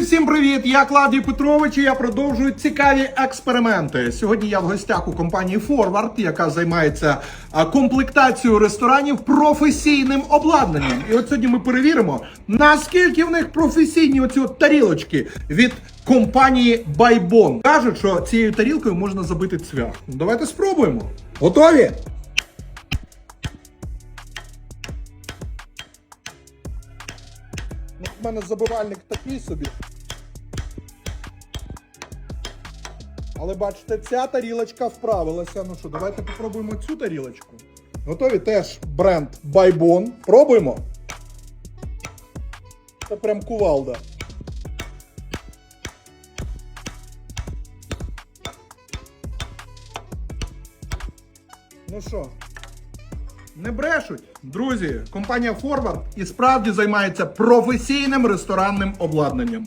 Всім привіт! Я Клавдій Петрович і я продовжую цікаві експерименти. Сьогодні я в гостях у компанії Forward, яка займається комплектацією ресторанів професійним обладнанням. І от сьогодні ми перевіримо, наскільки в них професійні оці от тарілочки від компанії Байбон. Кажуть, що цією тарілкою можна забити цвях. Давайте спробуємо. Готові? В мене забивальник такий собі. Але бачите, ця тарілочка вправилася. Ну що, давайте попробуємо цю тарілочку. Готові теж бренд Байбон. Пробуємо. Це прям кувалда. Ну що, не брешуть. Друзі, компанія Forward і справді займається професійним ресторанним обладнанням.